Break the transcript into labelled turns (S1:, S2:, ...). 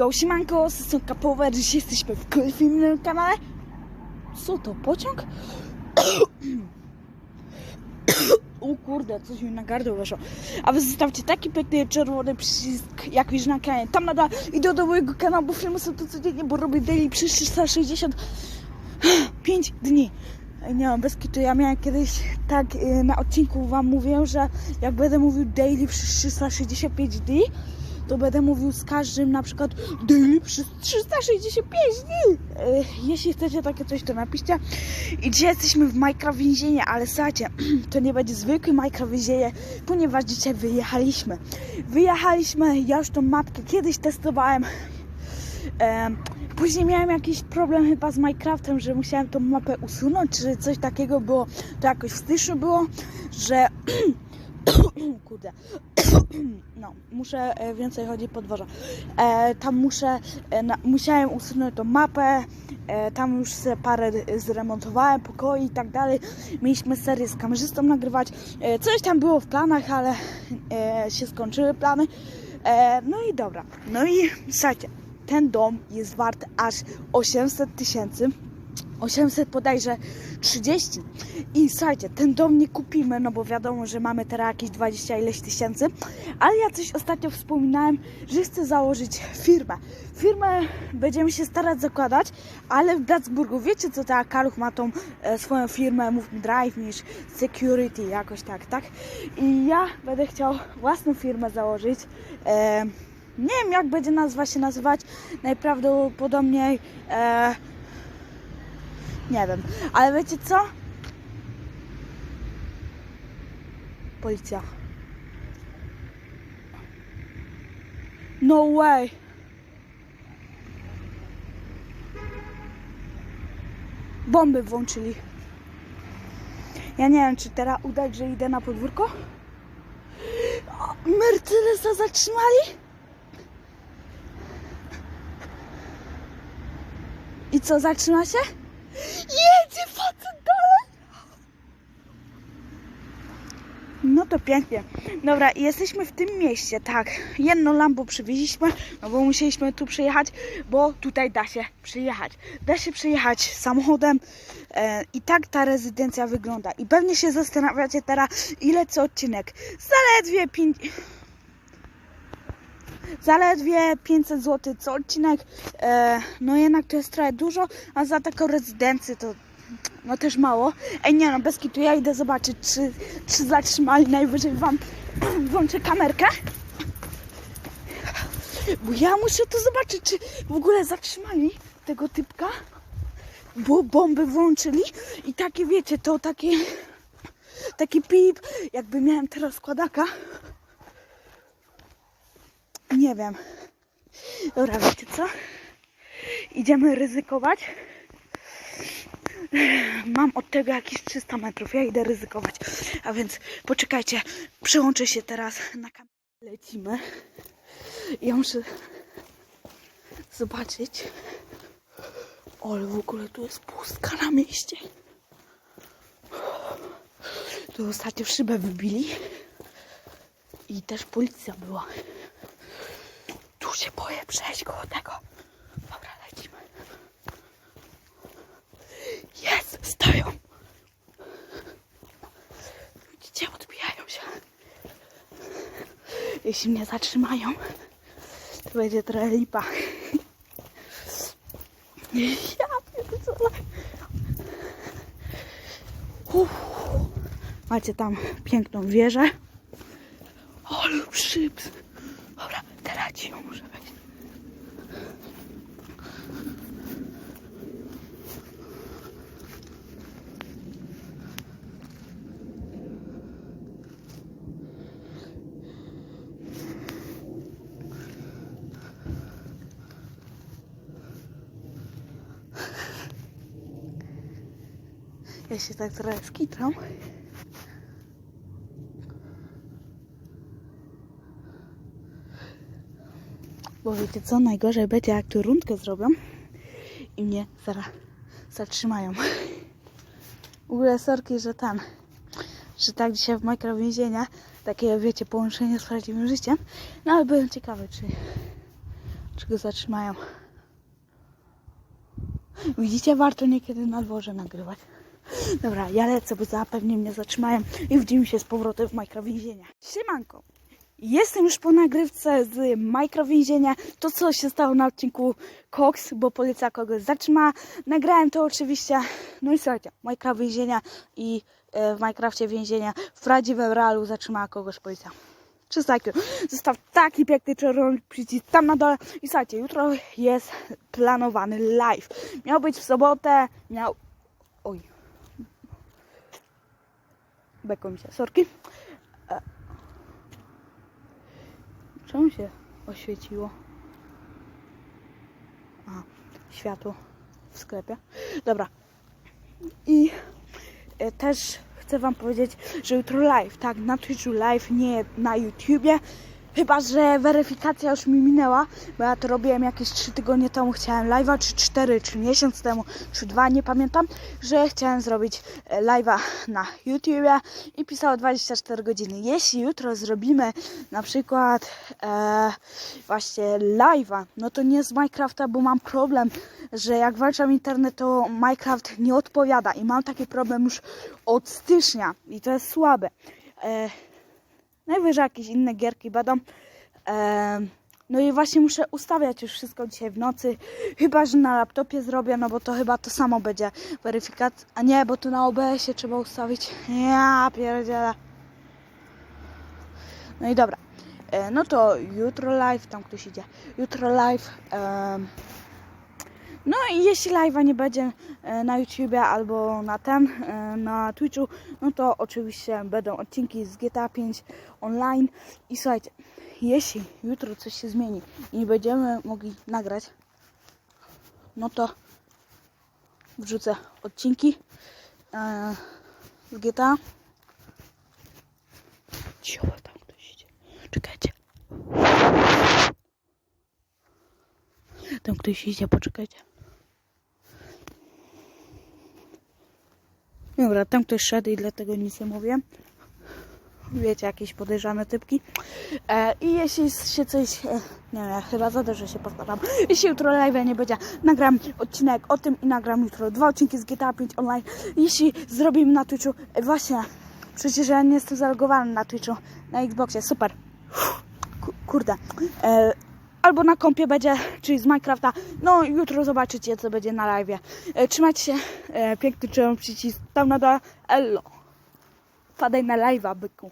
S1: Yo, siemanko, są Kapowe, dziś jesteśmy w filmnym kanale. Co to, pociąg? O kurde, coś mi na gardło weszło. A wy zostawcie taki piękny czerwony przycisk, jak już na ekranie. Tam nada i do mojego kanału, bo filmy są tu codziennie, bo robię daily przez 365 dni. Nie wiem, bez kitu. Ja miałem kiedyś tak y, na odcinku wam mówię, że jak będę mówił daily przez 365 dni, to będę mówił z każdym na przykład daily przez 365 dni. E, Jeśli chcecie takie coś, to napiszcie. I dzisiaj jesteśmy w Minecraft więzienie, ale słuchajcie, to nie będzie zwykły Minecraft więzienie, ponieważ dzisiaj wyjechaliśmy. Wyjechaliśmy, ja już tą mapkę kiedyś testowałem. Em, Później miałem jakiś problem chyba z Minecraftem, że musiałem tą mapę usunąć, czy coś takiego było. To jakoś w styczniu było, że kurde. No, muszę e, więcej chodzić po dworze. E, tam muszę, e, na, musiałem usunąć tą mapę, e, tam już parę zremontowałem, pokoi i tak dalej. Mieliśmy serię z kamerzystą nagrywać. E, coś tam było w planach, ale e, się skończyły plany. E, no i dobra. No i słuchajcie, ten dom jest wart aż 800 tysięcy. 800 bodajże 30. I słuchajcie, ten dom nie kupimy, no bo wiadomo, że mamy teraz jakieś 20 ileś tysięcy. Ale ja coś ostatnio wspominałem, że chcę założyć firmę. Firmę będziemy się starać zakładać, ale w Blacksburgu, wiecie co ta Kaluch ma tą e, swoją firmę Move Drive niż Security, jakoś tak, tak? I ja będę chciał własną firmę założyć. E, nie wiem jak będzie nazwa się nazywać, najprawdopodobniej e, nie wiem, ale wiecie co? Policja. No way. Bomby włączyli. Ja nie wiem, czy teraz udać, że idę na podwórko? O, Mercedesa zatrzymali? I co, zatrzyma się? Jedzie facet dalej! No to pięknie. Dobra, jesteśmy w tym mieście, tak. Jedno Lambo przywieźliśmy, no bo musieliśmy tu przyjechać, bo tutaj da się przyjechać. Da się przyjechać samochodem e, i tak ta rezydencja wygląda. I pewnie się zastanawiacie teraz, ile co odcinek. Zaledwie 5... Zaledwie 500 zł co odcinek. E, no jednak to jest trochę dużo, a za taką rezydencję to no też mało. Ej nie no, bez kitu, ja idę zobaczyć, czy, czy zatrzymali. Najwyżej wam włączę kamerkę. Bo ja muszę to zobaczyć, czy w ogóle zatrzymali tego typka. Bo bomby włączyli i takie wiecie, to takie taki pip, jakby miałem teraz składaka. Nie wiem. Dobra, wiecie co? Idziemy ryzykować. Mam od tego jakieś 300 metrów. Ja idę ryzykować. A więc poczekajcie. Przełączę się teraz na kamerę. Lecimy. Ja muszę zobaczyć. Ale w ogóle tu jest pustka na mieście. Tu ostatnio szybę wybili. I też policja była. Tu się boję przejść koło tego. Dobra, lecimy. Jest, stoją. Widzicie, odbijają się. Jeśli mnie zatrzymają, to będzie trochę lipa. Ja pierdolę. Macie tam piękną wieżę. Ale przyps. Dobra, teraz ci ją muszę wejść. Ja się tak trochę skitram. Bo wiecie co, najgorzej będzie jak tu rundkę zrobią i mnie zaraz zatrzymają. W ogóle sorki, że tam, że tak dzisiaj w Minecraft więzienia, takie wiecie, połączenie z prawdziwym życiem. No ale byłem ciekawy, czy, czy go zatrzymają. Widzicie, warto niekiedy na dworze nagrywać. Dobra, ja lecę, bo zapewnie mnie zatrzymają i widzimy się z powrotem w Minecraft więzienia. Siemanko! Jestem już po nagrywce z Minecraft więzienia. To, co się stało na odcinku Cox, bo policja kogoś zatrzymała. Nagrałem to oczywiście. No i słuchajcie, Minecraft więzienia i e, w Minecrafcie więzienia w prawdziwym realu zatrzymała kogoś policja. Czy takiego. Zostaw taki piękny czerwony przycisk tam na dole. I słuchajcie, jutro jest planowany live. Miał być w sobotę, miał... Oj. Bekło mi się, sorki. E. Czemu się oświeciło? A, światło w sklepie. Dobra. I e, też chcę wam powiedzieć, że jutro live, tak, na Twitchu live, nie na YouTubie. Chyba, że weryfikacja już mi minęła, bo ja to robiłem jakieś 3 tygodnie temu, chciałem live'a, czy 4, czy miesiąc temu, czy 2, nie pamiętam, że chciałem zrobić e, live'a na YouTubie i pisało 24 godziny. Jeśli jutro zrobimy na przykład e, właśnie live'a, no to nie z Minecrafta, bo mam problem, że jak włączam internet, to Minecraft nie odpowiada i mam taki problem już od stycznia i to jest słabe. E, Najwyżej jakieś inne gierki będą. Em, no i właśnie muszę ustawiać już wszystko dzisiaj w nocy. Chyba, że na laptopie zrobię, no bo to chyba to samo będzie weryfikacja. A nie, bo tu na OBS-ie trzeba ustawić. Ja pierdzielę. No i dobra. E, no to jutro live, tam ktoś idzie. Jutro live. No i jeśli live'a nie będzie e, na YouTubie albo na ten, e, na Twitchu, no to oczywiście będą odcinki z GTA 5 online. I słuchajcie, jeśli jutro coś się zmieni i nie będziemy mogli nagrać, no to wrzucę odcinki e, z GTA. Cicho, tam ktoś idzie. Czekajcie. Tam ktoś idzie, poczekajcie. Dobra, tam ktoś szedł i dlatego nic nie mówię. Wiecie, jakieś podejrzane typki. E, I jeśli się coś... E, nie wiem, chyba za dużo się powtarzam. Jeśli jutro live nie będzie, nagram odcinek o tym i nagram jutro dwa odcinki z GTA 5 online. Jeśli zrobimy na Twitchu... E, właśnie, przecież ja nie jestem zalogowany na Twitchu, na Xboxie, super. Ku- Kurde. E, albo na kompie będzie, czyli z Minecrafta. No, jutro zobaczycie, co będzie na live. E, trzymajcie się. E, piękny czerwony przycisk tam na dole. Ello. Na live'a, byku.